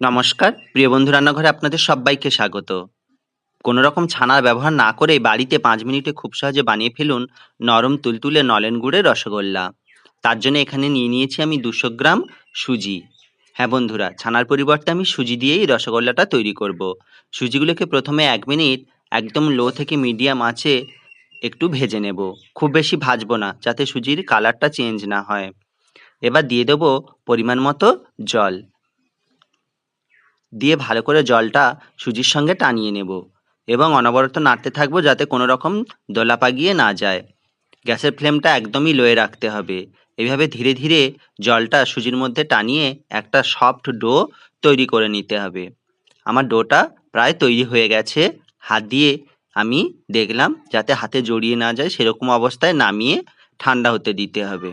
নমস্কার, প্রিয় বন্ধু রান্নাঘরে আপনাদের সবাইকে স্বাগত। কোনো রকম ছানার ব্যবহার না করে বাড়িতে পাঁচ মিনিটে খুব সহজে বানিয়ে ফেলুন নরম তুলতুলে নলেন গুড়ের রসগোল্লা। তার জন্য এখানে নিয়ে নিয়েছি আমি দুশো গ্রাম সুজি। হ্যাঁ বন্ধুরা, ছানার পরিবর্তে আমি সুজি দিয়েই রসগোল্লাটা তৈরি করব। সুজিগুলোকে প্রথমে এক মিনিট একদম লো থেকে মিডিয়াম আঁচে একটু ভেজে নেব। খুব বেশি ভাজবো না, যাতে সুজির কালারটা চেঞ্জ না হয়। এবার দিয়ে দেবো পরিমাণ মতো জল। দিয়ে ভালো করে জলটা সুজির সঙ্গে টানিয়ে নেব এবং অনবরত নাড়তে থাকব যাতে কোনো রকম দোলা পাগিয়ে না যায়। গ্যাসের ফ্লেমটা একদমই লোয়ে রাখতে হবে। এভাবে ধীরে ধীরে জলটা সুজির মধ্যে টানিয়ে একটা সফট ডো তৈরি করে নিতে হবে। আমার ডোটা প্রায় তৈরি হয়ে গেছে। হাত দিয়ে আমি দেখলাম যাতে হাতে জড়িয়ে না যায়, সেরকম অবস্থায় নামিয়ে ঠান্ডা হতে দিতে হবে।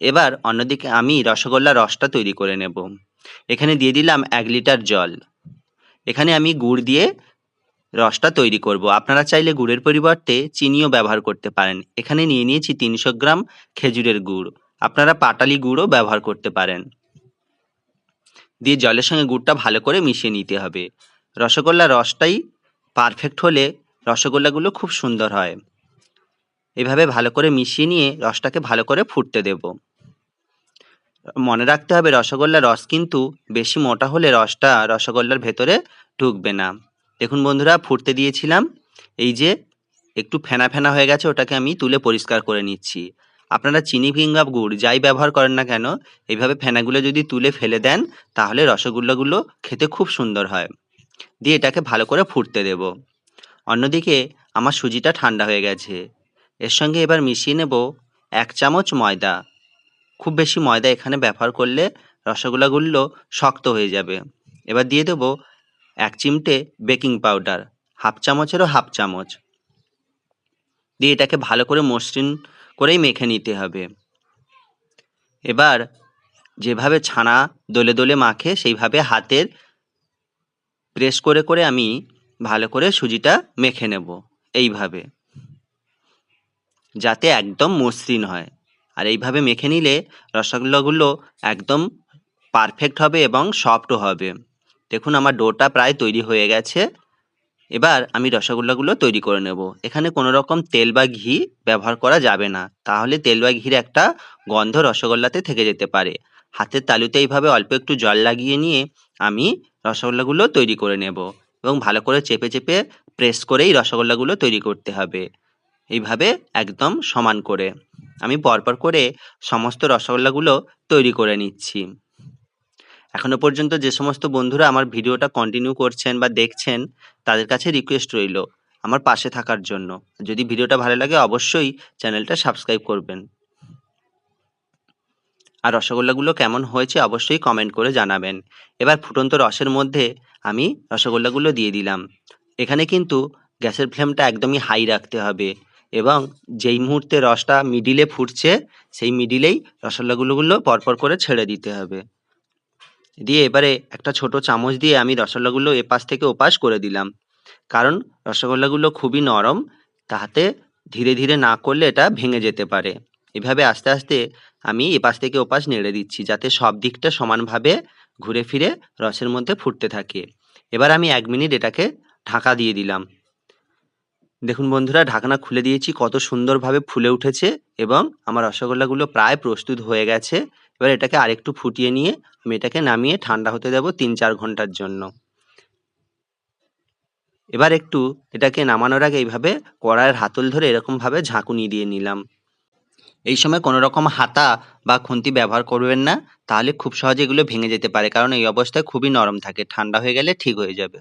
এবার অন্যদিকে আমি রসগোল্লার রসটা তৈরি করে নেব। এখানে দিয়ে দিলাম এক লিটার জল। এখানে আমি গুড় দিয়ে রসটা তৈরি করব। আপনারা চাইলে গুড়ের পরিবর্তে চিনিও ব্যবহার করতে পারেন। এখানে নিয়ে নিয়েছি তিনশো গ্রাম খেজুরের গুড়। আপনারা পাটালি গুড়ও ব্যবহার করতে পারেন। দিয়ে জলের সঙ্গে গুড়টা ভালো করে মিশিয়ে নিতে হবে। রসগোল্লা রসটাই পারফেক্ট হলে রসগোল্লাগুলো খুব সুন্দর হয়। এভাবে ভালো করে মিশিয়ে নিয়ে রসটাকে ভালো করে ফুটতে দেবো। মনে রাখতে হবে, রসগোল্লার রস কিন্তু বেশি মোটা হলে রসটা রসগোল্লার ভেতরে ঢুকবে না। দেখুন বন্ধুরা, ফুটতে দিয়েছিলাম। এই যে একটু ফেনা ফেনা হয়ে গেছে, ওটাকে আমি তুলে পরিষ্কার করে নিচ্ছি। আপনারা চিনি কিংবা গুড় যাই ব্যবহার করেন না কেন, এইভাবে ফেনাগুলো যদি তুলে ফেলে দেন, তাহলে রসগোল্লাগুলো খেতে খুব সুন্দর হয়। দিয়ে এটাকে ভালো করে ফুটতে দেব। অন্যদিকে আমার সুজিটা ঠান্ডা হয়ে গেছে। এর সঙ্গে এবার মিশিয়ে নেব এক চামচ ময়দা। খুব বেশি ময়দা এখানে ব্যবহার করলে রসগোল্লাগুলো শক্ত হয়ে যাবে। এবার দিয়ে দেবো এক চিমটে বেকিং পাউডার, হাফ চামচেরও হাফ চামচ। দিয়ে এটাকে ভালো করে মসৃণ করেই মেখে নিতে হবে। এবার যেভাবে ছানা দোলে দোলে মাখে, সেইভাবে হাতের প্রেস করে করে আমি ভালো করে সুজিটা মেখে নেব, এইভাবে। যাতে একদম মসৃণ হয়। আর এইভাবে মেখে নিলে রসগোল্লাগুলো একদম পারফেক্ট হবে এবং সফটও হবে। দেখুন আমার ডোটা প্রায় তৈরি হয়ে গেছে। এবার আমি রসগোল্লাগুলো তৈরি করে নেব। এখানে কোনো রকম তেল বা ঘি ব্যবহার করা যাবে না। তাহলে তেল বা ঘির একটা গন্ধ রসগোল্লাতে থেকে যেতে পারে। হাতের তালুতে এইভাবে অল্প একটু জল লাগিয়ে নিয়ে আমি রসগোল্লাগুলো তৈরি করে নেব এবং ভালো করে চেপে চেপে প্রেস করেই রসগোল্লাগুলো তৈরি করতে হবে। এইভাবে একদম সমান করে। আমি পরপর করে সমস্ত রসগোল্লাগুলো তৈরি করে নিচ্ছি। এখনও পর্যন্ত যে সমস্ত বন্ধুরা আমার ভিডিওটা কন্টিনিউ করছেন বা দেখছেন, তাদের কাছে রিকোয়েস্ট রইল আমার পাশে থাকার জন্য। যদি ভিডিওটা ভালো লাগে অবশ্যই চ্যানেলটা সাবস্ক্রাইব করবেন। আর রসগোল্লাগুলো কেমন হয়েছে অবশ্যই কমেন্ট করে জানাবেন। এবার ফুটন্ত রসের মধ্যে আমি রসগোল্লাগুলো দিয়ে দিলাম। এখানে কিন্তু গ্যাসের ফ্লেমটা একদমই হাই রাখতে হবে। এবং যেই মুহূর্তে রসটা মিডিলে ফুটছে, সেই মিডিলেই রসগোল্লাগুলোগুলো পরপর করে ছেড়ে দিতে হবে। দিয়ে এবারে একটা ছোট চামচ দিয়ে আমি রসগোল্লাগুলো এপাশ থেকে ওপাশ করে দিলাম। কারণ রসগোল্লাগুলো খুবই নরম তাহাতে ধীরে ধীরে না করলে এটা ভেঙে যেতে পারে। এভাবে আস্তে আস্তে আমি এপাশ থেকে ওপাশ নেড়ে দিচ্ছি, যাতে সব দিকটা সমানভাবে ঘুরে ফিরে রসের মধ্যে ফুটতে থাকে। এবার আমি এক মিনিট এটাকে ঢাকা দিয়ে দিলাম। দেখুন বন্ধুরা, ঢাকনা খুলে দিয়েছি, কত সুন্দরভাবে ফুলে উঠেছে এবং আমার রসগোল্লাগুলো প্রায় প্রস্তুত হয়ে গেছে। এবার এটাকে আরেকটু ফুটিয়ে নিয়ে আমি এটাকে নামিয়ে ঠান্ডা হতে দেবো তিন চার ঘণ্টার জন্য। এবার একটু এটাকে নামানোর আগে এইভাবে কড়াইয়ের হাতল ধরে এরকমভাবে ঝাঁকুনি দিয়ে নিলাম। এই সময় কোনো রকম হাতা বা খুন্তি ব্যবহার করবেন না, তাহলে খুব সহজে এগুলো ভেঙে যেতে পারে, কারণ এই অবস্থায় খুবই নরম থাকে, ঠান্ডা হয়ে গেলে ঠিক হয়ে যাবে।